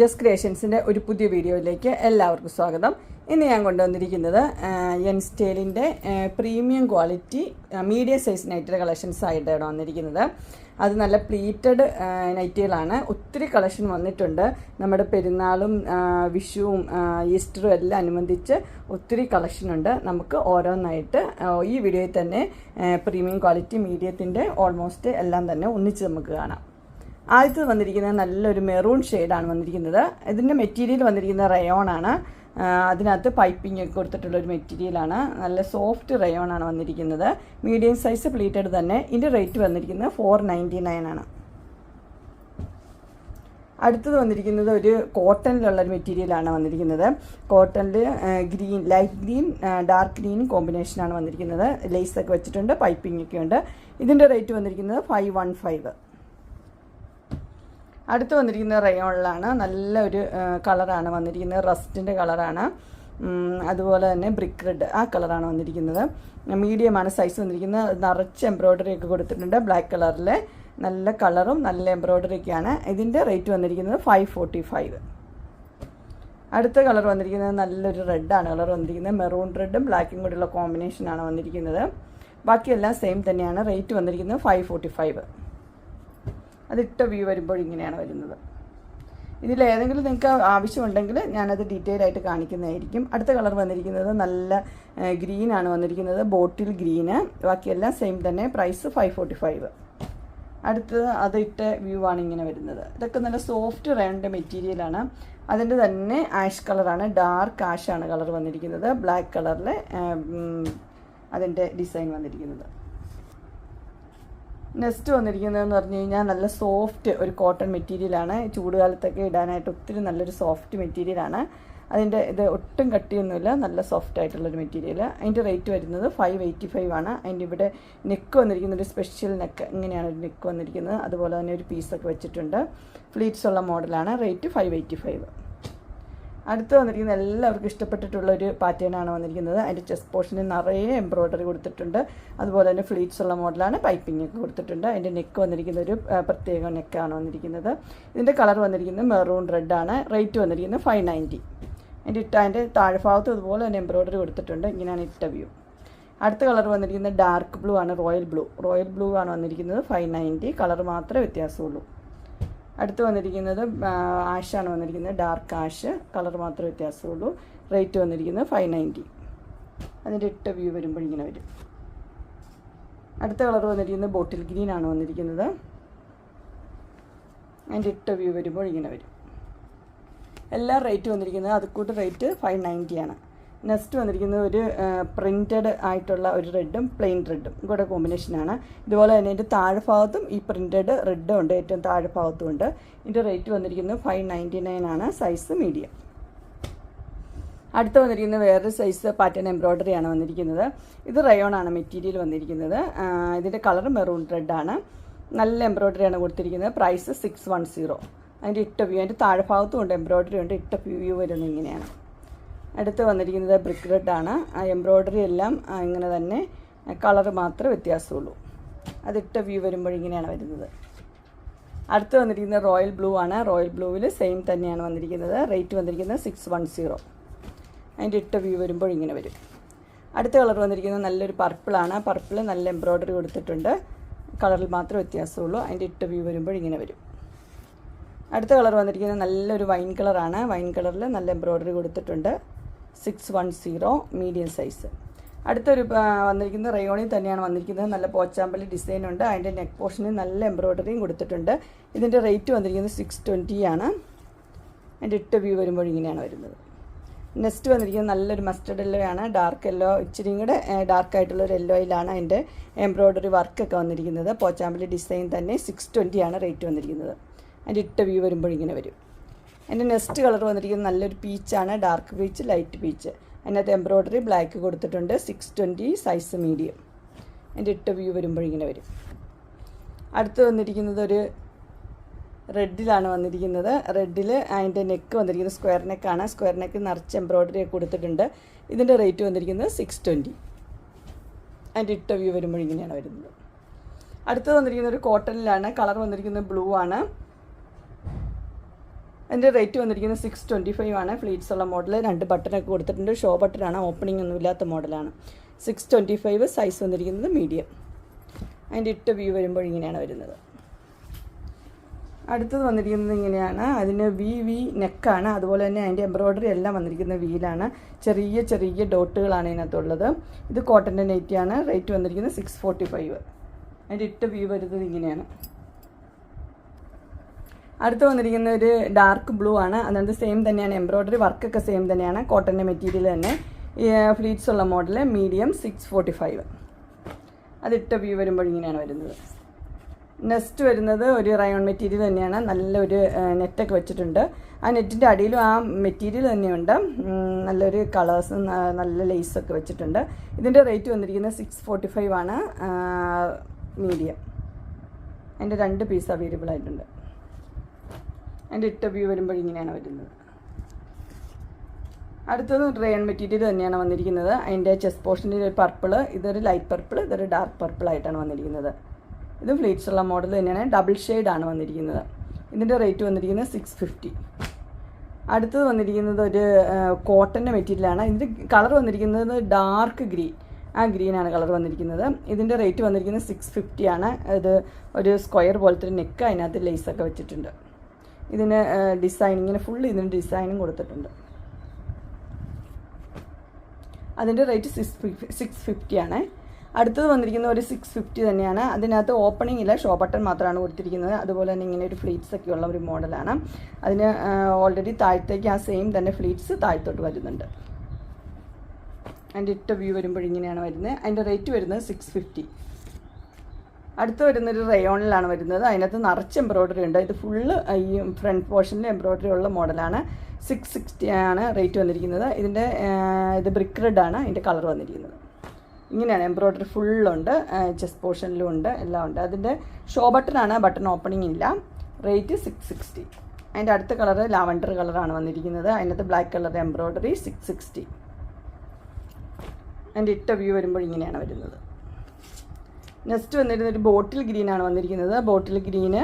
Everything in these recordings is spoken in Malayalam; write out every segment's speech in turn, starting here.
ജസ് ക്രിയേഷൻസിന്റെ ഒരു പുതിയ വീഡിയോയിലേക്ക് എല്ലാവർക്കും സ്വാഗതം. ഇന്ന് ഞാൻ കൊണ്ടുവന്നിരിക്കുന്നത് N സ്റ്റൈലിന്റെ premium quality medium size knitted collections ആയിട്ടാണ് വന്നിരിക്കുന്നത്. അത് നല്ല പ്ലീറ്റഡ് നൈറ്റികളാണ് ഒത്തിരി കളക്ഷൻ വന്നിട്ടുണ്ട്. നമ്മുടെ പെരുന്നാളും വിഷുവും ഈസ്റ്ററും എല്ലാം അനുബന്ധിച്ച് ഒത്തിരി കളക്ഷൻ ഉണ്ട്. നമുക്ക് ഓരോന്നായിട്ട് ഈ വീഡിയോയിൽ തന്നെ പ്രീമിയം ക്വാളിറ്റി മീഡിയത്തിന്റെ ഓൾമോസ്റ്റ് എല്ലാം തന്നെ ഒന്നിച്ച് നമുക്ക് കാണാം. ആദ്യത്തെ വന്നിരിക്കുന്നത് നല്ലൊരു മെറൂൺ ഷെയ്ഡാണ് വന്നിരിക്കുന്നത്. ഇതിന്റെ മെറ്റീരിയൽ വന്നിരിക്കുന്നത് ആ, അതിനകത്ത് പൈപ്പിംഗ് ഒക്കെ കൊടുത്തിട്ടുള്ള ഒരു മെറ്റീരിയലാണ് നല്ല സോഫ്റ്റ് റയോൺ ആണ് വന്നിരിക്കുന്നത്. മീഡിയം സൈസ് പ്ലീറ്റഡ് തന്നെ. ഇതിന്റെ റേറ്റ് വന്നിരിക്കുന്നത് ഫോർ നയന്റി നയൻ ആണ്. അടുത്തത് വന്നിരിക്കുന്നത് ഒരു കോട്ടണിലുള്ള ഒരു മെറ്റീരിയലാണ് വന്നിരിക്കുന്നത്. കോട്ടണിൽ green light green dark green കോമ്പിനേഷനാണ് വന്നിരിക്കുന്നത്. ലേസൊക്കെ വെച്ചിട്ടുണ്ട് പൈപ്പിംഗ് ഒക്കെ ഉണ്ട്. ഇതിന്റെ റേറ്റ് വന്നിരിക്കുന്നത് ഫൈവ് വൺ ഫൈവ് അടുത്ത് വന്നിരിക്കുന്നത് റയോണിലാണ്. നല്ല ഒരു കളറാണ് വന്നിരിക്കുന്നത്. റസ്റ്റിന്റെ കളറാണ്. അതുപോലെ തന്നെ ബ്രിക്ക് റെഡ് ആ കളറാണ് വന്നിരിക്കുന്നത്. മീഡിയമാണ് സൈസ് വന്നിരിക്കുന്നത്. നിറച്ച് എംബ്രോയ്ഡറി ഒക്കെ കൊടുത്തിട്ടുണ്ട്. ബ്ലാക്ക് കളറിൽ നല്ല കളറും നല്ല എംബ്രോയ്ഡറി ഒക്കെയാണ്. ഇതിന്റെ റേറ്റ് വന്നിരിക്കുന്നത് ഫൈവ് ഫോർട്ടി ഫൈവ്. അടുത്ത കളർ വന്നിരിക്കുന്നത് നല്ലൊരു റെഡാണ് കളർ വന്നിരിക്കുന്നത് മെറൂൺ റെഡും ബ്ലാക്കും കൂടിയുള്ള കോമ്പിനേഷനാണ് വന്നിരിക്കുന്നത്. ബാക്കിയെല്ലാം സെയിം തന്നെയാണ്. റേറ്റ് വന്നിരിക്കുന്നത് ഫൈവ് ഫോർട്ടി ഫൈവ്. അതിട്ട വ്യൂ വരുമ്പോൾ ഇങ്ങനെയാണ് വരുന്നത്. ഇതിൽ ഏതെങ്കിലും നിങ്ങൾക്ക് ആവശ്യമുണ്ടെങ്കിൽ ഞാനത് ഡീറ്റെയിൽ ആയിട്ട് കാണിക്കുന്നതായിരിക്കും. അടുത്ത കളർ വന്നിരിക്കുന്നത് നല്ല ഗ്രീൻ ആണ് വന്നിരിക്കുന്നത്. ബോട്ടിൽ ഗ്രീന് ബാക്കിയെല്ലാം സെയിം തന്നെ. പ്രൈസ് ഫൈവ് ഫോർട്ടി ഫൈവ് അടുത്തത് അത് ഇട്ട വ്യൂ ആണ് ഇങ്ങനെ വരുന്നത്. ഇതൊക്കെ നല്ല സോഫ്റ്റ് റൗണ്ട് മെറ്റീരിയലാണ് അതിന്റെ തന്നെ ആഷ് കളറാണ് ഡാർക്ക് ആഷാണ് കളർ വന്നിരിക്കുന്നത്. ബ്ലാക്ക് കളറിൽ അതിന്റെ ഡിസൈൻ വന്നിരിക്കുന്നത്. നെക്സ്റ്റ് വന്നിരിക്കുന്നതെന്ന് പറഞ്ഞു കഴിഞ്ഞാൽ നല്ല സോഫ്റ്റ് ഒരു കോട്ടൺ മെറ്റീരിയലാണ് ചൂടുകാലത്തൊക്കെ ഇടാനായിട്ട് ഒത്തിരി നല്ലൊരു സോഫ്റ്റ് മെറ്റീരിയലാണ് അതിന്റെ ഇത് ഒട്ടും കട്ടിയൊന്നുമില്ല നല്ല സോഫ്റ്റ് ആയിട്ടുള്ളൊരു മെറ്റീരിയൽ അതിന്റെ റേറ്റ് വരുന്നത് ഫൈവ് എയ്റ്റി ഫൈവ് ആണ്. അതിന്റെ ഇവിടെ നെക്ക് വന്നിരിക്കുന്ന ഒരു സ്പെഷ്യൽ നെക്ക് ഇങ്ങനെയാണ് ഒരു നെക്ക് വന്നിരിക്കുന്നത്. അതുപോലെ തന്നെ ഒരു പീസൊക്കെ വെച്ചിട്ടുണ്ട്. ഫ്ലീറ്റ്സ് ഉള്ള മോഡലാണ് റേറ്റ് ഫൈവ് എയ്റ്റി ഫൈവ് അടുത്ത് വന്നിരിക്കുന്നത് എല്ലാവർക്കും ഇഷ്ടപ്പെട്ടിട്ടുള്ള ഒരു പാറ്റേണാണ് വന്നിരിക്കുന്നത്. അതിന്റെ ചെസ്റ്റ് പോർഷന് നിറയെ എംബ്രോയ്ഡറി കൊടുത്തിട്ടുണ്ട്. അതുപോലെ തന്നെ ഫ്ലീറ്റ്സ് ഉള്ള മോഡലാണ് പൈപ്പിംഗ് ഒക്കെ കൊടുത്തിട്ടുണ്ട്. അതിന്റെ നെക്ക് വന്നിരിക്കുന്ന ഒരു പ്രത്യേക നെക്കാണ് വന്നിരിക്കുന്നത്. ഇതിന്റെ കളർ വന്നിരിക്കുന്നത് മെറൂൺ റെഡ് ആണ്. റേറ്റ് വന്നിരിക്കുന്നത് ഫൈവ് നയന്റി അതിന്റെ ഇട്ട അതിന്റെ താഴ്ഭാഗത്ത് അതുപോലെ തന്നെ എംബ്രോയ്ഡറി കൊടുത്തിട്ടുണ്ട്. ഇങ്ങനെയാണ് ഇട്ട വ്യൂ അടുത്ത കളർ വന്നിരിക്കുന്നത് ഡാർക്ക് ബ്ലൂ ആണ് റോയൽ ബ്ലൂ റോയൽ ബ്ലൂ ആണ് വന്നിരിക്കുന്നത് ഫൈവ് നയന്റി കളർ മാത്രമേ വ്യത്യാസമുള്ളൂ. അടുത്ത് വന്നിരിക്കുന്നത് ആഷാണ് വന്നിരിക്കുന്നത്. ഡാർക്ക് ആഷ് കളർ മാത്രമേ വ്യത്യാസമുള്ളൂ. റേറ്റ് വന്നിരിക്കുന്നത് ഫൈവ് നയന്റി അതിന്റെ ഇട്ട വ്യൂ വരുമ്പോൾ ഇങ്ങനെ വരും. അടുത്ത കളർ വന്നിരിക്കുന്നത് ബോട്ടിൽ ഗ്രീൻ ആണ് വന്നിരിക്കുന്നത്. അതിന്റെ ഇട്ട വ്യൂ വരുമ്പോൾ ഇങ്ങനെ വരും. എല്ലാ റേറ്റ് വന്നിരിക്കുന്നത് അതുകൂട്ട് റേറ്റ് ഫൈവ് നയന്റി ആണ്. നെക്സ്റ്റ് വന്നിരിക്കുന്നത് ഒരു പ്രിന്റഡ് ആയിട്ടുള്ള ഒരു റെഡും പ്ലെയിൻ റെഡും കൂടെ കോമ്പിനേഷനാണ് ഇതുപോലെ തന്നെ ഇതിന്റെ താഴ്ഭാഗത്തും ഈ പ്രിന്റഡ് റെഡും ഉണ്ട്. ഏറ്റവും താഴ്ഭാഗത്തും ഉണ്ട്. ഇതിന്റെ റേറ്റ് വന്നിരിക്കുന്നത് ഫൈവ് നയന്റി നയൻ ആണ്. സൈസ് മീഡിയം അടുത്ത് വന്നിരിക്കുന്നത് വേറൊരു സൈസ് പാറ്റേൺ എംബ്രോയ്ഡറി ആണ് വന്നിരിക്കുന്നത്. ഇത് റയോൺ ആണ് മെറ്റീരിയൽ വന്നിരിക്കുന്നത്. ഇതിന്റെ കളർ മെറൂൺ റെഡ് ആണ്. നല്ല എംബ്രോയ്ഡറി ആണ് കൊടുത്തിരിക്കുന്നത്. പ്രൈസ് സിക്സ് വൺ സീറോ അതിന്റെ ഇട്ട വ്യൂ അതിന്റെ താഴ്ഭാഗത്തും ഉണ്ട് എംബ്രോയ്ഡറി ഉണ്ട്. ഇട്ട വ്യൂ വരുന്നത് ഇങ്ങനെയാണ്. അടുത്ത് വന്നിരിക്കുന്നത് ബ്രിക്ക് റെഡ് ആണ്. ആ എംബ്രോയ്ഡറി എല്ലാം ഇങ്ങനെ തന്നെ കളർ മാത്രമേ വ്യത്യാസമുള്ളൂ. അതിട്ട വ്യൂ വരുമ്പോൾ ഇങ്ങനെയാണ് വരുന്നത്. അടുത്ത് വന്നിരിക്കുന്നത് റോയൽ ബ്ലൂ ആണ്. റോയൽ ബ്ലൂവിൽ സെയിം തന്നെയാണ് വന്നിരിക്കുന്നത്. റേറ്റ് വന്നിരിക്കുന്നത് സിക്സ് വൺ സീറോ. അതിന്റെ ഇട്ട വ്യൂ വരുമ്പോൾ ഇങ്ങനെ വരും. അടുത്ത കളർ വന്നിരിക്കുന്നത് നല്ലൊരു പർപ്പിളാണ് പർപ്പിൾ നല്ല എംബ്രോയ്ഡറി കൊടുത്തിട്ടുണ്ട്. കളറിൽ മാത്രമേ വ്യത്യാസമുള്ളൂ. അതിന്റെ ഇട്ട വ്യൂ വരുമ്പോൾ ഇങ്ങനെ വരും. അടുത്ത കളർ വന്നിരിക്കുന്നത് നല്ലൊരു വൈൻ കളറാണ്. വൈൻ കളറിൽ നല്ല എംബ്രോയ്ഡറി കൊടുത്തിട്ടുണ്ട്. Six one zero medium size അടുത്തൊരു വന്നിരിക്കുന്നത് റയോണിൽ തന്നെയാണ് വന്നിരിക്കുന്നത്. നല്ല പോച്ചാമ്പലി ഡിസൈൻ ഉണ്ട്. അതിന്റെ നെക്ക് പോർഷന് നല്ല എംബ്രോയ്ഡറിയും കൊടുത്തിട്ടുണ്ട്. ഇതിന്റെ റേറ്റ് വന്നിരിക്കുന്നത് സിക്സ് ട്വന്റി ആണ്. അതിന്റെ ഇട്ട വ്യൂ വരുമ്പോൾ ഇങ്ങനെയാണ് വരുന്നത്. നെക്സ്റ്റ് വന്നിരിക്കുന്നത് നല്ലൊരു മസ്റ്റർഡ് യെല്ലോ ആണ് ഡാർക്ക് യെല്ലോ ഇച്ചിരിയും കൂടെ ഡാർക്ക് ആയിട്ടുള്ള ഒരു യെല്ലോയിലാണ് അതിന്റെ എംബ്രോയ്ഡറി വർക്കൊക്കെ വന്നിരിക്കുന്നത്. പോച്ചാമ്പലി ഡിസൈൻ തന്നെ സിക്സ് ട്വന്റി ആണ് റേറ്റ് വന്നിരിക്കുന്നത്. അതിന്റെ ഇട്ട വ്യൂ വരുമ്പോൾ ഇങ്ങനെ വരും. അതിന്റെ നെക്സ്റ്റ് കളർ വന്നിരിക്കുന്നത് നല്ലൊരു പീച്ചാണ് ഡാർക്ക് പീച്ച് ലൈറ്റ് പീച്ച് അതിനകത്ത് എംബ്രോയ്ഡറി ബ്ലാക്ക് കൊടുത്തിട്ടുണ്ട് സിക്സ് ട്വന്റി സൈസ് മീഡിയം അതിന്റെ ഇട്ട വ്യൂ വരുമ്പോഴിങ്ങനെ വരും. അടുത്ത് വന്നിരിക്കുന്നത് ഒരു റെഡിലാണ് വന്നിരിക്കുന്നത്. റെഡിൽ അതിന്റെ നെക്ക് വന്നിരിക്കുന്നത് സ്ക്വയർ നെക്കാണ് സ്ക്വയർ നെക്ക് നിറച്ച് എംബ്രോയ്ഡറി കൊടുത്തിട്ടുണ്ട്. ഇതിന്റെ റേറ്റ് വന്നിരിക്കുന്നത് സിക്സ് ട്വന്റി അതിന്റെ ഇട്ട വ്യൂ വരുമ്പോഴിങ്ങനെയാണ് വരുന്നത്. അടുത്ത് വന്നിരിക്കുന്ന ഒരു കോട്ടണിലാണ് കളർ വന്നിരിക്കുന്നത് ബ്ലൂ ആണ്. അതിന്റെ റേറ്റ് വന്നിരിക്കുന്നത് സിക്സ് ട്വന്റി ഫൈവ് ആണ്. ഫ്ലീറ്റ്സ് ഉള്ള മോഡൽ രണ്ട് ബട്ടനൊക്കെ കൊടുത്തിട്ടുണ്ട്. ഷോ ബട്ടനാണ് ഓപ്പണിംഗ് ഒന്നും ഇല്ലാത്ത മോഡലാണ് സിക്സ് ട്വന്റി ഫൈവ് സൈസ് വന്നിരിക്കുന്നത് മീഡിയം അതിന്റെ ഇട്ട വ്യൂ വരുമ്പോൾ ഇങ്ങനെയാണ് വരുന്നത്. അടുത്തത് വന്നിരിക്കുന്നത് ഇങ്ങനെയാണ്. അതിന് വി വി നെക്കാണ് അതുപോലെ തന്നെ അതിന്റെ എംബ്രോയ്ഡറി എല്ലാം വന്നിരിക്കുന്ന വീലാണ് ചെറിയ ചെറിയ ഡോട്ടുകളാണ് ഇതിനകത്തുള്ളത്. ഇത് കോട്ടന്റെ നെറ്റിയാണ് റേറ്റ് വന്നിരിക്കുന്നത് സിക്സ് ഫോർട്ടി ഫൈവ് അതിന്റെ ഇട്ട വ്യൂ വരുന്നത് ഇങ്ങനെയാണ്. അടുത്ത് വന്നിരിക്കുന്ന ഒരു ഡാർക്ക് ബ്ലൂ ആണ്. അതിനകത്ത് സെയിം തന്നെയാണ്. എംബ്രോയ്ഡറി വർക്കൊക്കെ സെയിം തന്നെയാണ്. കോട്ടന്റെ മെറ്റീരിയൽ തന്നെ. ഫ്ലീറ്റ്സ് ഉള്ള model medium six forty five അതിട്ട view വരുമ്പോൾ ഇങ്ങനെയാണ് വരുന്നത്. നെക്സ്റ്റ് വരുന്നത് ഒരു റയോൺ മെറ്റീരിയൽ തന്നെയാണ്. നല്ലൊരു നെറ്റൊക്കെ വെച്ചിട്ടുണ്ട്. ആ നെറ്റിന്റെ അടിയിലും ആ മെറ്റീരിയൽ തന്നെയുണ്ട്. നല്ലൊരു കളേഴ്സ് നല്ല ലേസൊക്കെ വെച്ചിട്ടുണ്ട്. ഇതിന്റെ റേറ്റ് വന്നിരിക്കുന്നത് സിക്സ് ഫോർട്ടി ഫൈവ് ആണ് മീഡിയം അതിന്റെ രണ്ട് പീസ് അവൈലബിൾ ആയിട്ടുണ്ട്. അതിന്റെ ഇട്ട വ്യൂ വരുമ്പോൾ ഇങ്ങനെയാണ് വരുന്നത്. അടുത്തത് റേൺ മെറ്റീരിയൽ തന്നെയാണ് വന്നിരിക്കുന്നത്. അതിന്റെ ചെസ്റ്റ് പോർഷനിൽ ഒരു പർപ്പിൾ ഇതൊരു ലൈറ്റ് പർപ്പിൾ ഇതൊരു ഡാർക്ക് പർപ്പിൾ ആയിട്ടാണ് വന്നിരിക്കുന്നത്. ഇത് ഫ്ലീറ്റ്സ് ഉള്ള മോഡൽ തന്നെയാണ്. ഡബിൾ ആണ് വന്നിരിക്കുന്നത്. ഇതിന്റെ റേറ്റ് വന്നിരിക്കുന്നത് സിക്സ് ഫിഫ്റ്റി അടുത്തത് വന്നിരിക്കുന്നത് ഒരു കോട്ടന്റെ മെറ്റീരിയലാണ് ഇതിന്റെ കളർ വന്നിരിക്കുന്നത് ഡാർക്ക് ഗ്രീൻ ആ ഗ്രീനാണ് കളർ വന്നിരിക്കുന്നത്. ഇതിന്റെ റേറ്റ് വന്നിരിക്കുന്നത് സിക്സ് ഫിഫ്റ്റി ആണ്. ഇത് ഒരു സ്ക്വയർ പോലത്തെ ഒരു നെക്ക് അതിനകത്ത് ലേസൊക്കെ വെച്ചിട്ടുണ്ട്. ഇതിന് ഡിസൈൻ ഇങ്ങനെ ഫുൾ ഇതിന് ഡിസൈനും കൊടുത്തിട്ടുണ്ട്. അതിന്റെ റേറ്റ് സിക്സ് സിക്സ് ഫിഫ്റ്റി ആണ്. അടുത്തത് വന്നിരിക്കുന്ന ഒരു സിക്സ് ഫിഫ്റ്റി തന്നെയാണ്. അതിനകത്ത് ഓപ്പണിംഗ് ഇല്ല ഷോ ബട്ടൺ മാത്രമാണ് കൊടുത്തിരിക്കുന്നത്. അതുപോലെ തന്നെ ഇങ്ങനെ ഒരു ഫ്ലീറ്റ്സ് ഒക്കെ ഉള്ള ഒരു മോഡലാണ് അതിന് ഓൾറെഡി താഴത്തേക്ക് ആ സെയിം തന്നെ ഫ്ലീറ്റ്സ് താഴത്തോട്ട് വരുന്നുണ്ട്. അതിന്റെ ഇട്ട വ്യൂ വരുമ്പോൾ ഇങ്ങനെയാണ് വരുന്നത്. അതിന്റെ റേറ്റ് വരുന്നത് സിക്സ് ഫിഫ്റ്റി അടുത്ത് വരുന്നൊരു റയോണിലാണ് വരുന്നത്. അതിനകത്ത് നിറച്ച് എംബ്രോയ്ഡറി ഉണ്ട്. ഇത് ഫുള്ള് ഈ ഫ്രണ്ട് പോർഷനിൽ എംബ്രോയ്ഡറി ഉള്ള മോഡലാണ്. സിക്സ് സിക്സ്റ്റി ആണ് റേറ്റ് വന്നിരിക്കുന്നത്. ഇതിന്റെ ഇത് ബ്രിക്ക് റെഡ് ആണ്. ഇതിന്റെ കളർ വന്നിരിക്കുന്നത്. ഇങ്ങനെയാണ് എംബ്രോയ്ഡറി ഫുള്ളുണ്ട് ചെസ്റ്റ് പോർഷനിലും ഉണ്ട്. എല്ലാം ഉണ്ട്. അതിന്റെ ഷോ ബട്ടണാണ് ബട്ടൺ ഓപ്പണിംഗ് ഇല്ല. റേറ്റ് സിക്സ് സിക്സ്റ്റി അതിന്റെ അടുത്ത കളർ ലാവൻഡർ കളറാണ് വന്നിരിക്കുന്നത്. അതിനകത്ത് black colour embroidery six sixty അതിന്റെ ഇട്ട വ്യൂ വരുമ്പോൾ ഇങ്ങനെയാണ് വരുന്നത്. നെക്സ്റ്റ് വന്നിരുന്ന ഒരു ബോട്ടിൽ ഗ്രീനാണ് വന്നിരിക്കുന്നത്. ബോട്ടിൽ ഗ്രീന്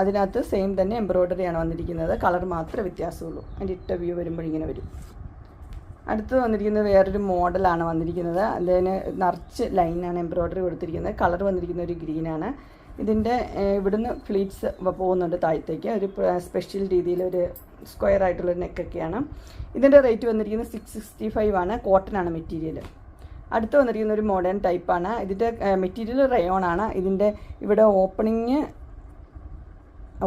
അതിനകത്ത് സെയിം തന്നെ എംബ്രോയ്ഡറി ആണ് വന്നിരിക്കുന്നത്. കളർ മാത്രമേ വ്യത്യാസമുള്ളൂ. അതിന്റെ ഇട്ട വ്യൂ വരുമ്പോൾ ഇങ്ങനെ വരും. അടുത്ത് വന്നിരിക്കുന്നത് വേറൊരു മോഡലാണ് വന്നിരിക്കുന്നത്. അതിന് നിറച്ച് ലൈനാണ് എംബ്രോയ്ഡറി കൊടുത്തിരിക്കുന്നത്. കളർ വന്നിരിക്കുന്ന ഒരു ഗ്രീനാണ് ഇതിന്റെ ഇവിടുന്ന് ഫ്ലീറ്റ്സ് പോകുന്നുണ്ട് താഴത്തേക്ക്. ഒരു സ്പെഷ്യൽ രീതിയിൽ ഒരു സ്ക്വയർ ആയിട്ടുള്ളൊരു നെക്കൊക്കെയാണ് ഇതിന്റെ റേറ്റ് വന്നിരിക്കുന്നത് സിക്സ് സിക്സ്റ്റി ഫൈവ് ആണ്. കോട്ടൺ ആണ് മെറ്റീരിയൽ അടുത്ത് വന്നിരിക്കുന്ന ഒരു മോഡേൺ ടൈപ്പാണ് ഇതിന്റെ മെറ്റീരിയൽ റയോൺ ആണ്. ഇതിന്റെ ഇവിടെ ഓപ്പണിങ്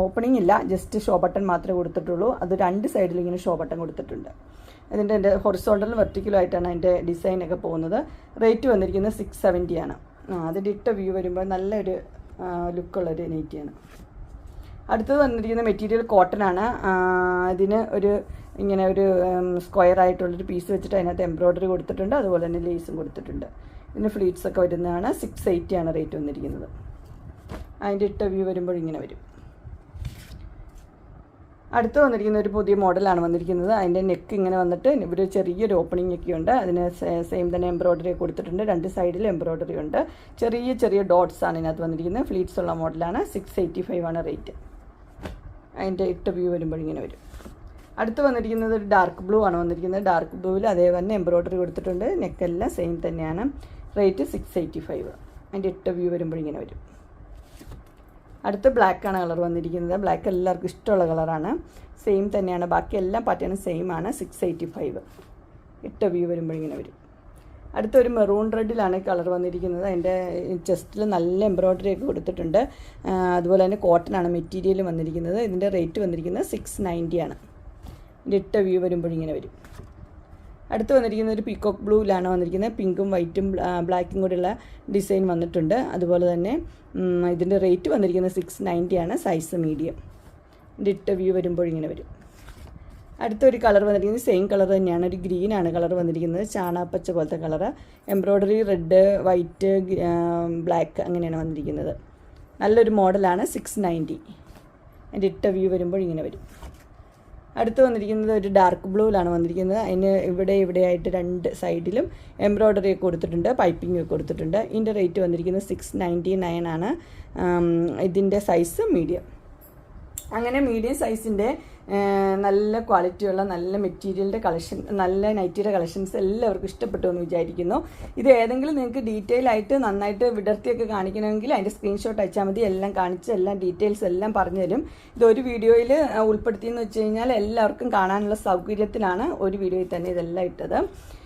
ഓപ്പണിംഗ് ഇല്ല. ജസ്റ്റ് ഷോ ബട്ടൺ മാത്രമേ കൊടുത്തിട്ടുള്ളൂ. അത് രണ്ട് സൈഡിൽ ഇങ്ങനെ ഷോ ബട്ടൺ കൊടുത്തിട്ടുണ്ട്. ഇതിന്റെ എന്റെ ഹൊറിസോണ്ടലും വെർട്ടിക്കലും ആയിട്ടാണ് അതിന്റെ ഡിസൈനൊക്കെ പോകുന്നത്. റേറ്റ് വന്നിരിക്കുന്നത് സിക്സ് സെവന്റി ആണ്. അതിന്റെ ഇട്ട വ്യൂ വരുമ്പോൾ നല്ലൊരു ലുക്കുള്ളൊരു നെയ്റ്റിയാണ് അടുത്തത് വന്നിരിക്കുന്ന മെറ്റീരിയൽ കോട്ടൺ ആണ്. ഇതിന് ഒരു ഇങ്ങനെ ഒരു സ്ക്വയർ ആയിട്ടുള്ളൊരു പീസ് വെച്ചിട്ട് അതിനകത്ത് എംബ്രോയ്ഡറി കൊടുത്തിട്ടുണ്ട്. അതുപോലെ തന്നെ ലേസും കൊടുത്തിട്ടുണ്ട്. ഇതിന് ഫ്ലീറ്റ്സ് ഒക്കെ വരുന്നതാണ്. സിക്സ് എയ്റ്റി ആണ് റേറ്റ് വന്നിരിക്കുന്നത്. അതിന്റെ ഇട്ട വ്യൂ വരുമ്പോൾ ഇങ്ങനെ വരും. അടുത്ത് വന്നിരിക്കുന്ന ഒരു പുതിയ മോഡലാണ് വന്നിരിക്കുന്നത്. അതിന്റെ നെക്ക് ഇങ്ങനെ വന്നിട്ട് ഇവിടെ ചെറിയൊരു ഓപ്പണിംഗ് ഒക്കെ ഉണ്ട്. അതിന് സെയിം തന്നെ എംബ്രോയ്ഡറി കൊടുത്തിട്ടുണ്ട്. രണ്ട് സൈഡിൽ എംബ്രോയ്ഡറി ഉണ്ട്. ചെറിയ ചെറിയ ഡോട്ട്സ് ആണ് ഇതിനകത്ത് വന്നിരിക്കുന്നത്. ഫ്ലീറ്റ്സ് ഉള്ള മോഡലാണ് സിക്സ് എയ്റ്റി ഫൈവ് ആണ് റേറ്റ് അതിന്റെ ഇട്ട വ്യൂ വരുമ്പോൾ ഇങ്ങനെ വരും. അടുത്ത് വന്നിരിക്കുന്നത് ഒരു ഡാർക്ക് ബ്ലൂ ആണ് വന്നിരിക്കുന്നത്. ഡാർക്ക് ബ്ലൂവിൽ അതേ തന്നെ എംബ്രോയ്ഡറി കൊടുത്തിട്ടുണ്ട്. നെക്കെല്ലാം സെയിം തന്നെയാണ്. റേറ്റ് സിക്സ് എയ്റ്റി ഫൈവ് അതിന്റെ ഇട്ട വ്യൂ വരുമ്പോൾ ഇങ്ങനെ വരും. അടുത്ത് ആണ് കളർ വന്നിരിക്കുന്നത്. ബ്ലാക്ക് എല്ലാവർക്കും ഇഷ്ടമുള്ള കളറാണ് സെയിം തന്നെയാണ്. ബാക്കി എല്ലാ പാറ്റേണും സെയിം ആണ്. സിക്സ് എയ്റ്റി ഫൈവ് ഇട്ട വ്യൂ വരുമ്പോൾ ഇങ്ങനെ വരും. അടുത്തൊരു മെറൂൺ റെഡിലാണ് കളർ വന്നിരിക്കുന്നത്. അതിന്റെ ചെസ്റ്റിൽ നല്ല എംബ്രോയ്ഡറി ഒക്കെ കൊടുത്തിട്ടുണ്ട്. അതുപോലെ തന്നെ കോട്ടൺ ആണ് മെറ്റീരിയൽ വന്നിരിക്കുന്നത്. ഇതിന്റെ റേറ്റ് വന്നിരിക്കുന്നത് സിക്സ് നയന്റി ആണ്. ഇതിന്റെ ഇട്ട വ്യൂ വരുമ്പോൾ ഇങ്ങനെ വരും. അടുത്ത് വന്നിരിക്കുന്ന ഒരു പീക്കോക്ക് ബ്ലൂവിലാണ് വന്നിരിക്കുന്നത്. പിങ്കും വൈറ്റും ബ്ലാക്കും കൂടെയുള്ള ഡിസൈൻ വന്നിട്ടുണ്ട്. അതുപോലെ തന്നെ ഇതിന്റെ റേറ്റ് വന്നിരിക്കുന്നത് സിക്സ് ആണ്. സൈസ് മീഡിയം ഇതിന്റെ ഇട്ട വ്യൂ വരുമ്പോൾ ഇങ്ങനെ വരും. അടുത്തൊരു കളർ വന്നിരിക്കുന്നത് സെയിം കളർ തന്നെയാണ്. ഒരു ഗ്രീൻ ആണ് കളർ വന്നിരിക്കുന്നത്. ചാണാപ്പച്ച പോലത്തെ colour embroidery red white black അങ്ങനെയാണ് വന്നിരിക്കുന്നത്. നല്ലൊരു മോഡലാണ് സിക്സ് നയന്റി അതിന്റെ ഇട്ട വ്യൂ വരുമ്പോൾ ഇങ്ങനെ വരും. അടുത്ത് വന്നിരിക്കുന്നത് ഒരു ഡാർക്ക് ബ്ലൂവിലാണ് വന്നിരിക്കുന്നത്. അതിന് ഇവിടെ ഇവിടെയായിട്ട് രണ്ട് സൈഡിലും എംബ്രോയ്ഡറി ഒക്കെ കൊടുത്തിട്ടുണ്ട് പൈപ്പിംഗ് ഒക്കെ കൊടുത്തിട്ടുണ്ട്. ഇതിന്റെ റേറ്റ് വന്നിരിക്കുന്നത് സിക്സ് നയന്റി നയൻ ആണ്. ഇതിന്റെ സൈസ് മീഡിയം അങ്ങനെ മീഡിയം സൈസിന്റെ നല്ല ക്വാളിറ്റിയുള്ള നല്ല മെറ്റീരിയലിന്റെ കളക്ഷൻ നല്ല നൈറ്റിയുടെ കളക്ഷൻസ് എല്ലാവർക്കും ഇഷ്ടപ്പെട്ടു എന്ന് വിചാരിക്കുന്നു. ഇത് ഏതെങ്കിലും നിങ്ങൾക്ക് ഡീറ്റെയിൽ ആയിട്ട് നന്നായിട്ട് വിടർത്തിയൊക്കെ കാണിക്കണമെങ്കിൽ അതിന്റെ സ്ക്രീൻഷോട്ട് അയച്ചാൽ മതി. എല്ലാം കാണിച്ച് എല്ലാം ഡീറ്റെയിൽസ് എല്ലാം പറഞ്ഞു തരും ഇത് ഒരു വീഡിയോയിൽ ഉൾപ്പെടുത്തിയെന്ന് വെച്ച് കഴിഞ്ഞാൽ എല്ലാവർക്കും കാണാനുള്ള സൗകര്യത്തിലാണ് ഒരു വീഡിയോയിൽ തന്നെ ഇതെല്ലാം ഇട്ടത്.